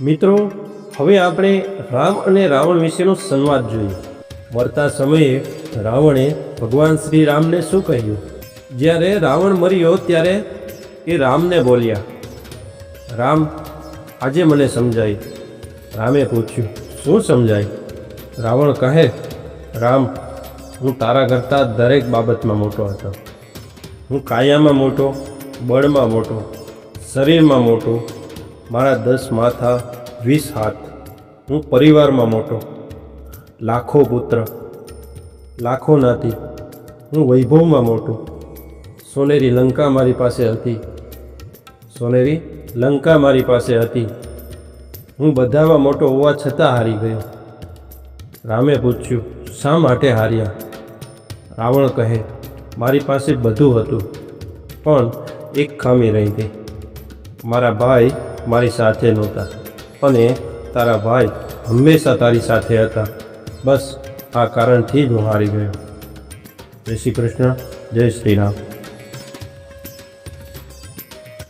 મિત્રો, હવે આપણે રામ અને રાવણ વિશેનો સંવાદ જોઈએ. મરતા સમયે રાવણે ભગવાન શ્રી રામને શું કહ્યું? જ્યારે રાવણ મર્યો ત્યારે એ રામને બોલ્યા, રામ, આજે મને સમજાય. રામે પૂછ્યું, શું સમજાય? રાવણ કહે, રામ, હું તારા કરતાં દરેક બાબતમાં મોટો હતો. હું કાયામાં મોટો, બળમાં મોટો, શરીરમાં મોટો મારા દસ માથા, વીસ હાથ, હું પરિવારમાં મોટો. લાખો પુત્ર. લાખો નાતી. હું વૈભવમાં મોટો. સોનેરી લંકા મારી પાસે હતી. સોનેરી લંકા મારી પાસે હતી. હું બધામાં મોટો હોવા છતાં હારી ગયો. રામે પૂછ્યું, શા માટે હાર્યા? રાવણ કહે, મારી પાસે બધું હતું, પણ એક ખામી રહી ગઈ. મારા ભાઈ મારી સાથે નહોતા. અને તારા ભાઈ હંમેશા તારી સાથે હતા. બસ, આ કારણથી જ હું હારી ગયો. જય શ્રી કૃષ્ણ, જય શ્રી રામ.